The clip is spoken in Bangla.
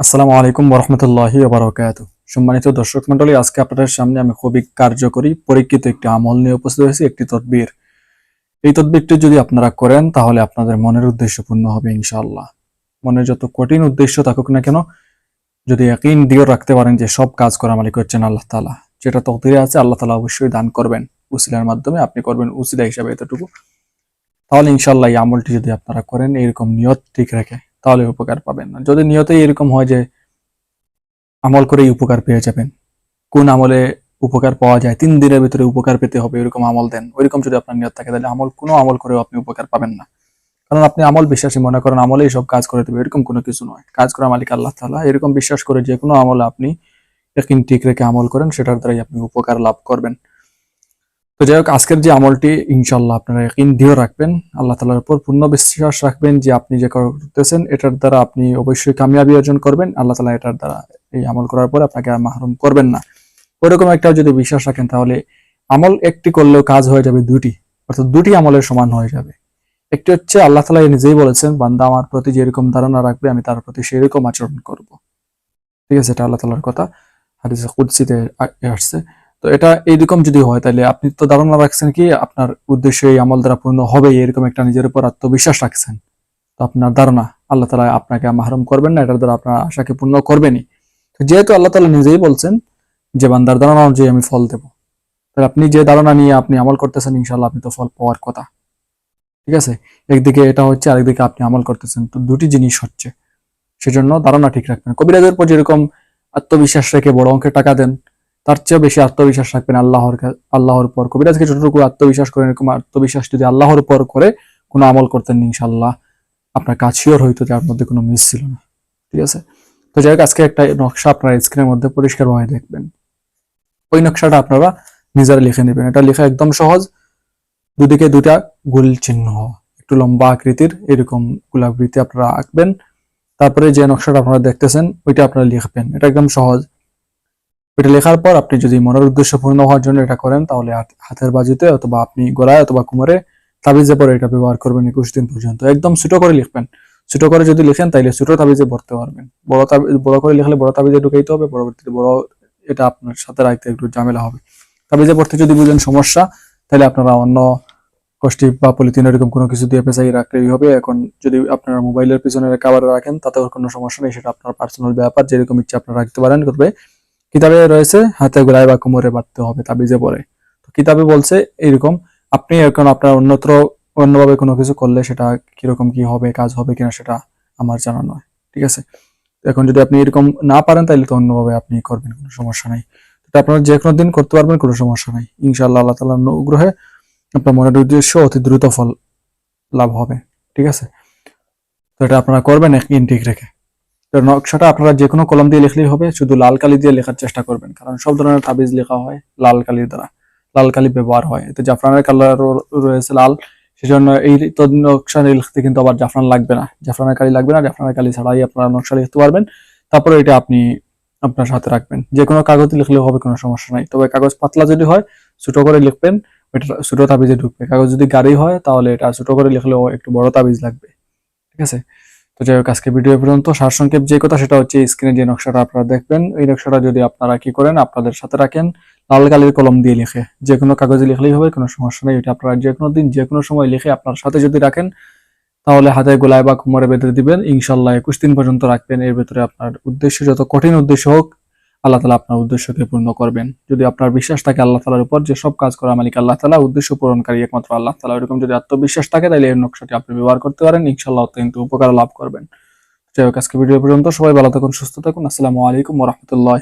আসসালামু আলাইকুম বরহমতুল্লাহি বারকাত সম্মানিত দর্শক মন্ডলী আজকে আপনাদের সামনে আমি খুবই কার্যকরী, পরীক্ষিত একটি আমল নিয়ে উপস্থিত হয়েছি, একটি তদবির। এই তদবিরটি যদি আপনারা করেন, তাহলে আপনাদের মনের উদ্দেশ্য পূর্ণ হবে ইনশাআল্লাহ। মনের যত কঠিন উদ্দেশ্য থাকুক না কেন, যদি একই দিয়ে রাখতে পারেন যে সব কাজ করা মালিক হচ্ছেন আল্লাহ তালা যেটা তকদিরে আছে, আল্লাহ তালা অবশ্যই দান করবেন। উসিলার মাধ্যমে আপনি করবেন উসিলা হিসাবে এতটুকু। তাহলে ইনশাল্লাহ এই আমলটি যদি আপনারা করেন, এরকম নিয়ত ঠিক রেখে তাহলে উপকার পাবেন না। যদি নিয়তই এরকম হয় যে আমল করেই উপকার পেয়ে যাবেন, কোন আমলে উপকার পাওয়া যায়, তিন দিনের ভিতরে উপকার পেতে হবে, এরকম আমল দেন, ওইরকম যদি আপনার নিয়ত থাকে, তাহলে আমল, কোনো আমল করেও আপনি উপকার পাবেন না। কারণ আপনি আমল বিশ্বাসী, মনে করেন আমলেই সব কাজ করে দেবে, এরকম কোনো কিছু নয়। কাজ করা মালিক আল্লাহ তালা এরকম বিশ্বাস করে যে কোনো আমলে আপনি ঠিক রেখে আমল করেন, সেটার দ্বারাই আপনি উপকার লাভ করবেন। তো যাই হোক, আজকের যে আমলটি ইনশাল্লাহ আপনারা একদিন দিয়ে রাখবেন। আল্লাহ তালার উপর পূর্ণ বিশ্বাস রাখবেন যে আপনি যে করতেছেন, এটার দ্বারা আপনি অবশ্যই কামিয়াবি অর্জন করবেন। আল্লাহ তালা এটার দ্বারা এই আমল করার পর আপনাকে আর মাহরুম করবেন না। ওরকম একটা যদি বিশ্বাস রাখেন, তাহলে আমল একটি করলেও কাজ হয়ে যাবে দুটি, অর্থাৎ দুটি আমলের সমান হয়ে যাবে। একটি হচ্ছে, আল্লাহ তালা নিজেই বলেছেন, বান্দা আমার প্রতি যেরকম ধারণা রাখবে, আমি তার প্রতি সেরকম আচরণ করব। ঠিক আছে, এটা আল্লাহ তালার কথা। হাদিসে কুদসিতে আসছে। তো এটা এইরকম যদি হয়, তাহলে আপনি তো ধারণা রাখছেন কি, আপনার উদ্দেশ্য এই আমল দ্বারা পূর্ণ হবে, এরকম একটা নিজের উপর আত্মবিশ্বাস রাখছেন। তো আপনার ধারণা, আল্লাহ তালা আপনাকে মাহরুম করবেন না, এটার দ্বারা আপনার আশাকে পূর্ণ করবেনই। তো যেহেতু আল্লাহ তালা নিজেই বলছেন যে, বান্দার ধারণা অনুযায়ী আমি ফল দেব। তাহলে আপনি যে ধারণা নিয়ে আপনি আমল করতেছেন ইনশাল্লাহ আপনি তো ফল পাওয়ার কথা। ঠিক আছে? একদিকে এটা হচ্ছে, আরেকদিকে আপনি আমল করতেছেন। তো দুটি জিনিস হচ্ছে। সেজন্য ধারণা ঠিক রাখবেন। কবিরাজের উপর যেরকম আত্মবিশ্বাস রেখে বড় অঙ্কের টাকা দেন তার চেয়েও বেশি আত্মবিশ্বাস রাখবেন আল্লাহর আল্লাহর উপর। কবিরাজকে যতটুকু আত্মবিশ্বাস করেন, এরকম আত্মবিশ্বাস যদি আল্লাহর উপর করে, কোনো আমল করতেন ইনশাল্লাহ আপনার কাজ শিওর হইতো যার মধ্যে কোনো মিস ছিল না। ঠিক আছে? তো যাই হোক, আজকে একটা নকশা আপনারা স্ক্রিনের মধ্যে পরিষ্কারভাবে দেখবেন। ওই নকশাটা আপনারা নিজেরা লিখে নেবেন। এটা লেখা একদম সহজ। দুদিকে দুটা গোল চিহ্ন, একটু লম্বা আকৃতির, এরকম গোলাকৃতি আপনারা আঁকবেন। তারপরে যে নকশাটা আপনারা দেখতেছেন, ওইটা আপনারা লিখবেন। এটা একদম সহজ। এটা লেখার পর আপনি যদি মনের উদ্দেশ্য পূর্ণ হওয়ার জন্য এটা করেন, তাহলে হাতের বাজুতে অথবা আপনি গলায় অথবা কোমরে তাবিজে পরে এটা ব্যবহার করবেন একুশ দিন পর্যন্ত। একদম ছোট করে লিখবেন। ছোট করে যদি লিখেন, তাইলে ছোট তাবিজে ভরতে পারবেন। বড় তাবিজ বড় করে লিখলে বড় তাবিজে ঢুকাইতে হবে, পরবর্তীতে বড় এটা আপনার সাথে রাখতে একটু ঝামেলা হবে। তাবিজে পড়তে যদি বুঝেন সমস্যা তাহলে আপনারা অন্য কষ্টি বা পলিথিন এরকম কোনো কিছু দিয়ে পেঁচাই রাখলেই হবে। এখন যদি আপনারা মোবাইলের পিছনে কাভারে রাখেন, তাতেও কোনো সমস্যা নেই, সেটা আপনার পার্সোনাল ব্যাপার, যেরকম ইচ্ছে আপনারা রাখতে পারেন, করবে। কিতাবে রয়েছে, হাতে গোড়ায় বা কোমরে বাঁধতে হবে তাবিজে পরে। তো কিতাবে বলছে এরকম আপনি এখন আপনার অন্যত্র অন্যভাবে কোনো কিছু করলে সেটা কীরকম কি হবে, কাজ হবে কিনা সেটা আমার জানা নয়, ঠিক আছে? এখন যদি আপনি এরকম না পারেন তাহলে তো অন্যভাবে আপনি করবেন, কোনো সমস্যা নাই। এটা আপনারা যে কোনো দিন করতে পারবেন, কোনো সমস্যা নাই। ইনশাআল্লাহ, আল্লাহ তালার অনুগ্রহে আপনার মনের উদ্দেশ্য অতি দ্রুত ফল লাভ হবে, ঠিক আছে? তো এটা আপনারা করবেন, এক ইনটেক রেখে। তো নকশাটা আপনারা যে কোনো কলম দিয়ে লিখলেই হবে, শুধু লাল কালি দিয়ে লেখার চেষ্টা করবেন, কারণ সব ধরনের তাবিজ লেখা হয় লাল কালির দ্বারা, লাল কালি ব্যবহার হয়। এতে জাফরানের কালার রয়েছে লাল, সেজন্য এই নকশা লিখতে কিন্তু আবার জাফরান লাগবে না। জাফরানের কালি লাগবে না, জাফরানের কালি ছাড়াই আপনারা নকশা লিখতে পারবেন। তারপরে এটা আপনি আপনার সাথে রাখবেন। যে কোনো কাগজে লিখলেও হবে, কোনো সমস্যা নাই। তবে কাগজ পাতলা যদি হয়, ছোট করে লিখবেন, এটা ছোট তাবিজে ঢুকবে। কাগজ যদি গাড়ি হয়, তাহলে এটা ছোট করে লিখলেও একটু বড় তাবিজ লাগবে। ঠিক আছে? তো যাই হোক আজকে ভিডিও পর্যন্ত। সারসংক্ষেপ যে কথা সেটা হচ্ছে স্ক্রিনে যে নকশাটা আপনারা দেখবেন, এই নকশাটা যদি আপনারা কি করেন, আপনাদের সাথে রাখেন। লাল কালির কলম দিয়ে লিখে যে কোনো কাগজে লিখলেই হবে, কোনো সমস্যা নেই, এটা আপনারা যে কোনো দিন যে কোনো সময় লিখে আপনার সাথে যদি রাখেন, তাহলে হাতে গোলায় বা কোমরে বেঁধে দিবেন। ইনশাল্লাহ একুশ দিন পর্যন্ত রাখবেন। এর ভেতরে আপনার উদ্দেশ্য, যত কঠিন উদ্দেশ্য হোক আল্লাহ তালা আপনার উদ্দেশ্যকে পূর্ণ করবেন। যদি আপনার বিশ্বাস থাকে আল্লাহ তালার উপর, যে সব কাজ করা মালিক আল্লাহ তালা, উদ্দেশ্য পূরণকারী একমাত্র আল্লাহ তালা। এরকম যদি আত্মবিশ্বাস থাকে, তাহলে এই নকশাটি আপনি ব্যবহার করতে পারেন। ইনশাল্লাহ অত্যন্ত উপকার লাভ করবেন। যাই হোক আজকে ভিডিও পর্যন্ত সবাই ভালো থাকুন, সুস্থ থাকুন। আসসালামু আলাইকুম রহমতুল্লাহ।